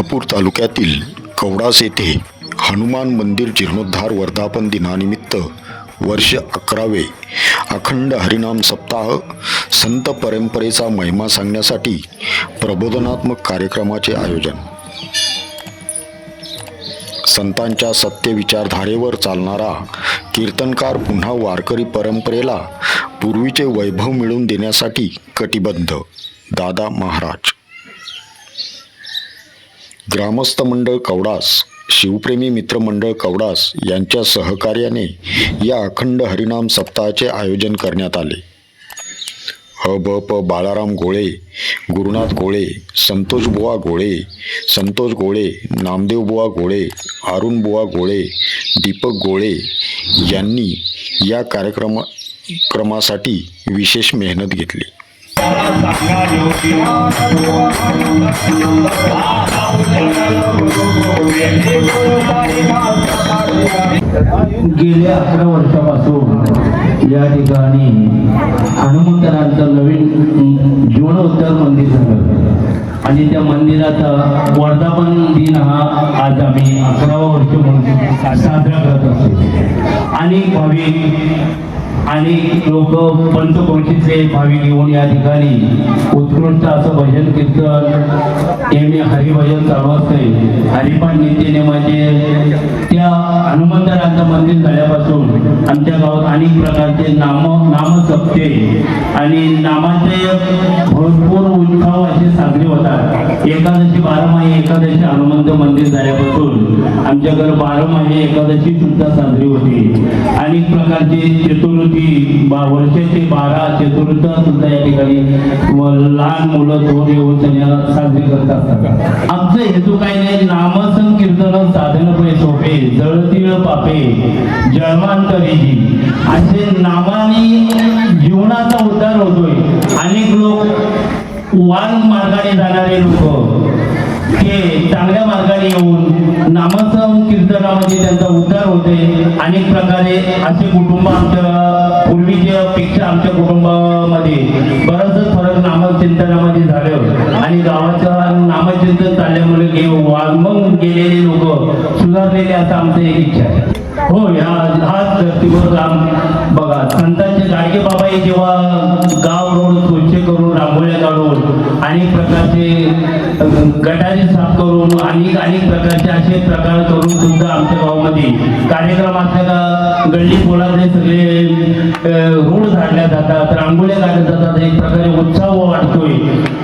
शहापूर तालुक्यातील कवडास येथे हनुमान मंदिर जीर्णोद्धार वर्धापन दिनानिमित्त वर्ष अकरावे अखंड हरिनाम सप्ताह संत परंपरेचा महिमा सांगण्यासाठी प्रबोधनात्मक कार्यक्रमाचे आयोजन. संतांच्या सत्य विचारधारेवर चालणारा कीर्तनकार पुन्हा वारकरी परंपरेला पूर्वीचे वैभव मिळवून देण्यासाठी कटिबद्ध दादा महाराज. ग्रामस्थ मंडळ कवडास शिवप्रेमी मित्र मंडळ कवडास यांच्या सहकार्याने या अखंड हरिनाम सप्ताहाचे आयोजन करण्यात आले. ह ब प बाळाराम गोळे गुरुनाथ गोळे संतोष बुवा गोळे संतोष गोळे नामदेव बुवा गोळे अरुण बुवा गोळे दीपक गोळे यांनी या कार्यक्रमा क्रमासाठी विशेष मेहनत घेतली. गेल्या अकरा वर्षापासून या ठिकाणी हनुमंतरांचं नवीन जीवनोत्तर मंदिर झालं. आणि त्या मंदिराचा वर्धापन दिन हा आज आम्ही अकरावा वर्ष म्हणून साजरा करत असतो. आणि भाविक आणि लोक पंचक्रोशीचे भाविक येऊन या ठिकाणी उत्कृष्ट असं भजन कीर्तन नेहमी हरिभजन चालू असते हरिपान नीतीने म्हणजे त्या हनुमंतराचं मंदिर झाल्यापासून आमच्या गावात अनेक प्रकारचे नाम नामसप्ते आणि नामाचे भरपूर उत्सव असे साजरे होतात. एकादशी बारामाही एकादशी हनुमंत मंदिर झाल्यापासून आमच्याकडे बारामाही एकादशी सुद्धा साजरी होते. अनेक प्रकारचे चतुर्थी बा वर्षाचे बारा चतुर्थ सुद्धा या ठिकाणी व लहान मुलं दोन येऊन साजरी करत असतात. आमचं हेतू काही नाही नामसंकीर्तन कीर्तन साधन पै सोपे जळतीळ पापे जन्मांतरीची असे नामाने जीवनाचा उद्धार होतोय. अनेक लोक वान मार्गाने जाणारे लोक हे चांगल्या मार्गाने येऊन नामसम कीर्तनामध्ये त्यांचा उद्धार होते. अनेक प्रकारे असे कुटुंब आमच्या पूर्वीच्या पेक्षा आमच्या कुटुंबामध्ये बरंच फरक नामचिंतनामध्ये झालं आणि गावाचं नामचिंतन चालल्यामुळे गे गेलेले लोक सुधारलेले असं आमचं एक इच्छा आहे. हो या हाच धर्तीवर काम बघा. गटारी साफ करून अनेक अनेक प्रकारचे असे प्रकार करून सुद्धा आमच्या गावामध्ये कार्यक्रम असल्याला गल्ली बोलातले सगळे रोड झाडल्या जातात रांगोळ्या काढल्या जातात. एक प्रकारे उत्साह वाढतोय.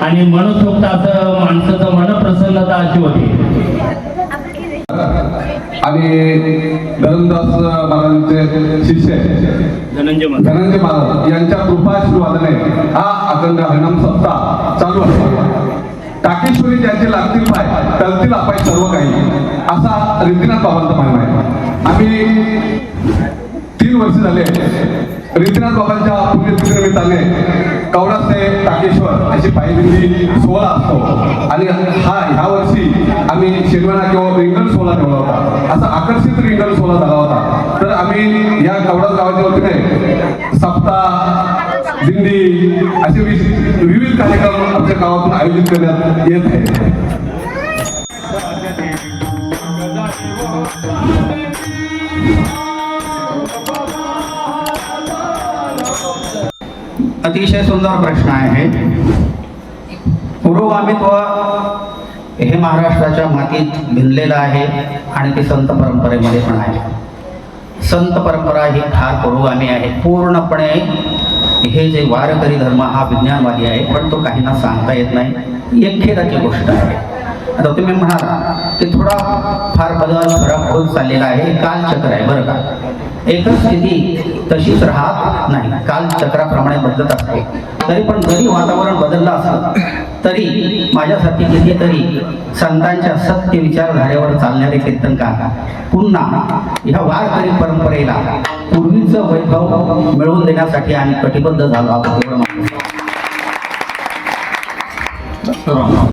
आणि मनसोक्त असं माणसाचं मन प्रसन्नता अशी होते. आणि धरणदास महाराजांचे शिष्य धनंजय धनंजय महाराज यांच्या कृपाशीर्वादाने हा अखंड हरिनाम सप्ताह चालू असतो. टाकेश्वरी ज्यांचे लागतील पाय टलतील अपाय सर्व काही. असा रीतीनाथ बाबांचा म्हणणं आहे. आम्ही तीन वर्ष झाले रीतीनाथ बाबांच्या पुण्यतिथी निमित्ताने कवडास ते टाकेश्वर अशी पायदिंडी सोहळा असतो. आणि हा ह्या वर्षी आम्ही शेरवाना किंवा रिंगण सोहळा ठेवला होता. असा आकर्षित रिंगण सोहळा झाला होता. तर आम्ही या कवडास गावाच्या वतीने असे विविध कार्यक्रम आमच्या गावातून आयोजित करण्यात येत आहे अतिशय सुंदर प्रश्न आहे. पुरोगामित्व हे महाराष्ट्राच्या मातीत भिनलेलं आहे आणि ते संत परंपरेमध्ये पण आहे. संत परंपरा ही फार पुरोगामी आहे. पूर्णपणे हे जे वारकरी धर्म हा विज्ञानवादी आहे पण तो काहींना सांगता येत नाही. एक खेदाची गोष्ट आहे. आता तुम्ही म्हणाल की थोडा फार बदल फरक होत चाललेला आहे. कालचक्र आहे बरं का? एकच स्थिती तशीच राहत नाही. काल चक्राप्रमाणे बदलत असते. तरी पण जरी वातावरण बदललं असलं तरी माझ्यासाठी कितीतरी संतांच्या सत्य विचारधारेवर चालणारे कीर्तनकार पुन्हा ह्या वारकरी परंपरेला पूर्वीचं वैभव मिळवून देण्यासाठी आम्ही कटिबद्ध झालो आहोत